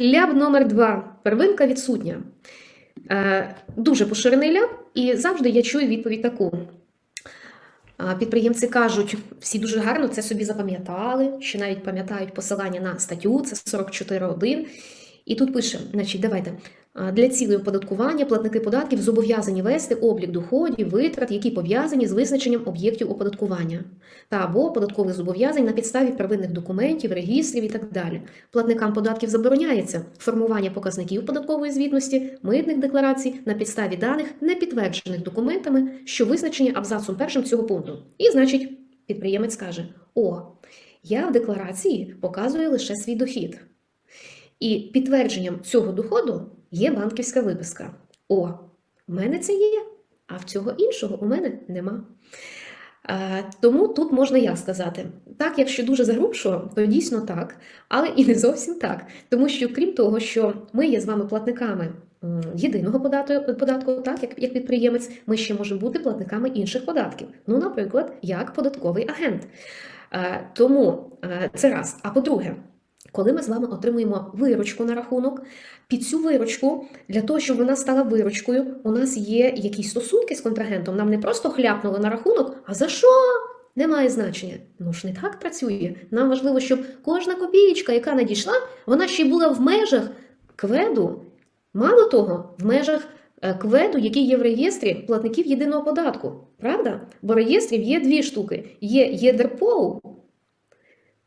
Ляп номер два. Первинка відсутня. Е, Дуже поширений ляп, і завжди я чую відповідь таку. Підприємці кажуть, всі дуже гарно це собі запам'ятали, чи навіть пам'ятають посилання на статтю, це 44.1. І тут пише: значить, давайте. Для цілей оподаткування платники податків зобов'язані вести облік доходів, витрат, які пов'язані з визначенням об'єктів оподаткування, та або податкових зобов'язань на підставі первинних документів, регістрів і так далі. Платникам податків забороняється формування показників податкової звітності, митних декларацій на підставі даних, не підтверджених документами, що визначені абзацом першим цього пункту. І, значить, підприємець каже: О, я в декларації показую лише свій дохід. І підтвердженням цього доходу є банківська виписка. О, в мене це є, а в цього іншого у мене нема. Е, Тому тут можна як сказати. Так, якщо дуже загрубшо, то дійсно так, але і не зовсім так. Тому що, крім того, що ми є з вами платниками єдиного податку, так як, як підприємець, ми ще можемо бути платниками інших податків. Ну, наприклад, як податковий агент. Е, Тому е, це раз. А по-друге, коли ми з вами отримуємо виручку на рахунок, під цю виручку, для того, щоб вона стала виручкою, у нас є якісь стосунки з контрагентом. Нам не просто хляпнули на рахунок, а за що? Немає значення. Ну ж не так працює. Нам важливо, щоб кожна копієчка, яка надійшла, вона ще й була в межах кведу. Мало того, в межах е, кведу, який є в реєстрі платників єдиного податку. Правда? Бо реєстрів є дві штуки: є ЄДРПОУ,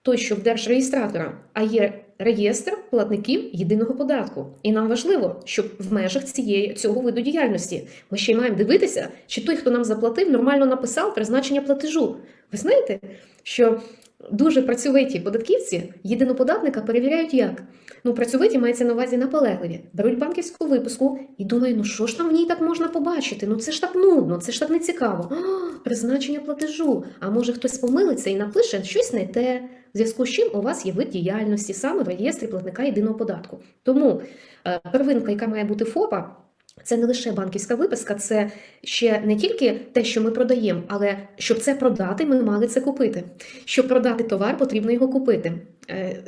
той, що в держреєстратора, а є реєстр платників єдиного податку. І нам важливо, щоб в межах цієї цього виду діяльності ми ще й маємо дивитися, чи той, хто нам заплатив, нормально написав призначення платежу. Ви знаєте, що дуже працьовиті податківці єдиноподатника перевіряють як? Ну, працьовиті мається на увазі наполегливі. Беруть банківську виписку і думають, ну що ж там в ній так можна побачити? Ну це ж так нудно, це ж так не цікаво. А, призначення платежу. А може хтось помилиться і напише щось не те. В зв'язку з чим у вас є вид діяльності саме в реєстрі платника єдиного податку. Тому е, первинка, яка має бути ФОПа, це не лише банківська виписка, це ще не тільки те, що ми продаємо, але щоб це продати, ми мали це купити. Щоб продати товар, потрібно його купити. Е,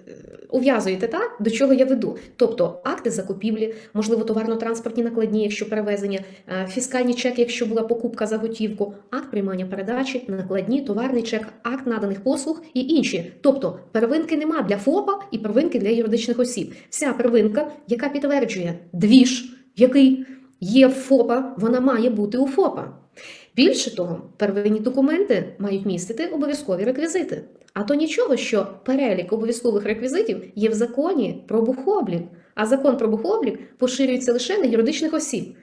Ув'язуєте так, до чого я веду? Тобто акти закупівлі, можливо, товарно-транспортні накладні, якщо перевезення, е, фіскальні чеки, якщо була покупка за готівку, акт приймання передачі, накладні, товарний чек, акт наданих послуг і інші. Тобто первинки нема для ФОПа і первинки для юридичних осіб. Вся первинка, яка підтверджує двіж, який є в ФОПа, вона має бути у ФОПа. Більше того, первинні документи мають містити обов'язкові реквізити. А то нічого, що перелік обов'язкових реквізитів є в законі про бухоблік, а закон про бухоблік поширюється лише на юридичних осіб,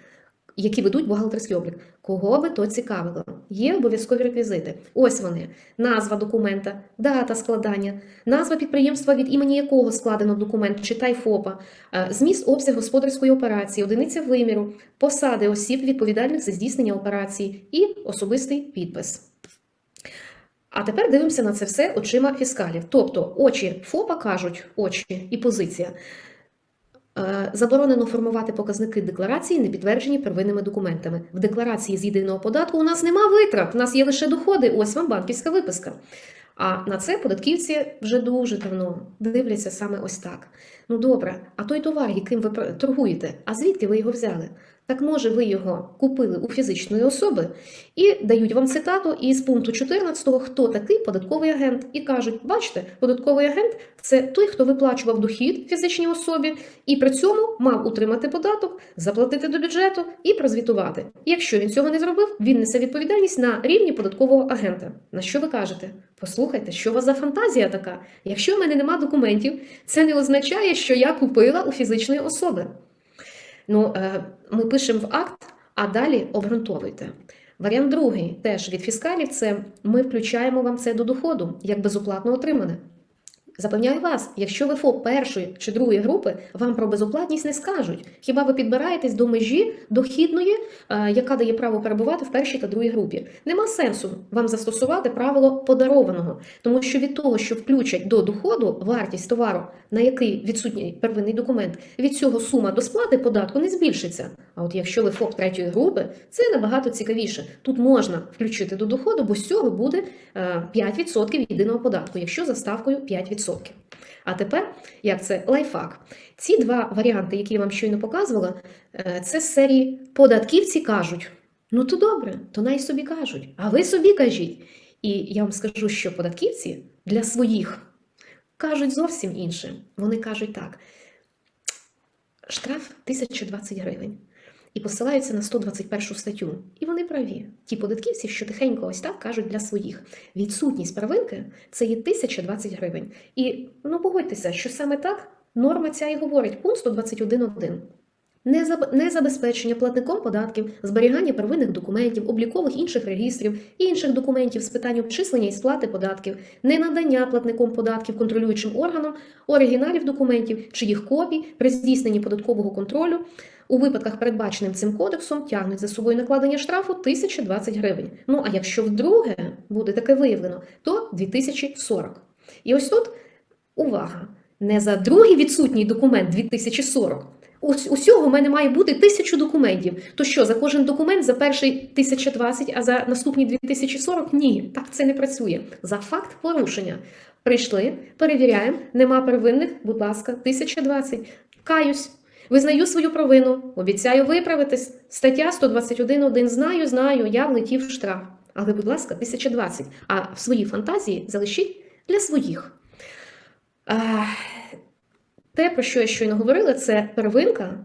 які ведуть бухгалтерський облік. Кого би то цікавило? Є обов'язкові реквізити. Ось вони: назва документа, дата складання, назва підприємства, від імені якого складено документ, читай ФОПа, е, зміст обсяг господарської операції, одиниця виміру, посади осіб, відповідальних за здійснення операції і особистий підпис. А тепер дивимося на це все очима фіскалів. Тобто очі ФОПа кажуть, очі і позиція. Е, Заборонено формувати показники декларації, не підтверджені первинними документами. В декларації з єдиного податку у нас нема витрат, у нас є лише доходи. Ось вам банківська виписка. А на це податківці вже дуже давно дивляться саме ось так. Ну добре, а той товар, яким ви торгуєте, а звідки ви його взяли? Так може, ви його купили у фізичної особи і дають вам цитату із пункту 14, хто такий податковий агент, і кажуть: бачите, податковий агент це той, хто виплачував дохід фізичній особі, і при цьому мав утримати податок, заплатити до бюджету і прозвітувати. Якщо він цього не зробив, він несе відповідальність на рівні податкового агента. На що ви кажете? Послухайте, що у вас за фантазія така? Якщо в мене нема документів, це не означає, що я купила у фізичної особи. Ну, е, ми пишемо в акт, а далі обґрунтовуйте. Варіант другий, теж від фіскалів, це ми включаємо вам це до доходу, як безоплатно отримане. Запевняю вас, якщо ви ФОП першої чи другої групи, вам про безоплатність не скажуть. Хіба ви підбираєтесь до межі дохідної, е, яка дає право перебувати в першій та другій групі? Нема сенсу вам застосувати правило подарованого, тому що від того, що включать до доходу вартість товару, на який відсутній первинний документ, від цього сума до сплати податку не збільшиться. А от якщо ви ФОП третьої групи, це набагато цікавіше. Тут можна включити до доходу, бо з цього буде е, 5% єдиного податку, якщо за ставкою 5%. 100%. А тепер, як це лайфхак. Ці два варіанти, які я вам щойно показувала, е, це з серії податківці кажуть. Ну то добре, то най собі кажуть, а ви собі кажіть. І я вам скажу, що податківці для своїх кажуть зовсім інше. Вони кажуть так: штраф 1020 гривень. І посилаються на 121 статтю. І вони праві. Ті податківці, що тихенько ось так кажуть для своїх. Відсутність первинки це є 1020 гривень. І ну погодьтеся, що саме так норма ця і говорить. Пункт 121.1. Незаб- Незабезпечення платником податків, зберігання первинних документів, облікових інших реєстрів і інших документів з питань обчислення і сплати податків, ненадання платником податків контролюючим органам оригіналів документів чи їх копій при здійсненні податкового контролю у випадках, передбаченим цим кодексом, тягнуть за собою накладення штрафу 1020 гривень. Ну а якщо вдруге буде таке виявлено, то 2040. І ось тут увага! Не за другий відсутній документ 2040. Ось усього в мене має бути тисячу документів. То що, за кожен документ за перший 1020, а за наступні 2040? Ні, так це не працює. За факт порушення. Прийшли, перевіряємо, нема первинних, будь ласка, 1020. Каюсь. Визнаю свою провину, обіцяю виправитись. Стаття 121.1. Знаю, знаю, я влетів в штраф. Але, будь ласка, 1020. А в своїй фантазії залишіть для своїх. А, те, про що я щойно говорила, це первинка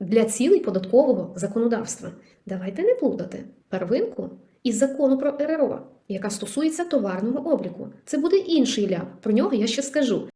для цілей податкового законодавства. Давайте не плутати первинку із закону про РРО, яка стосується товарного обліку. Це буде інший ляп. Про нього я ще скажу.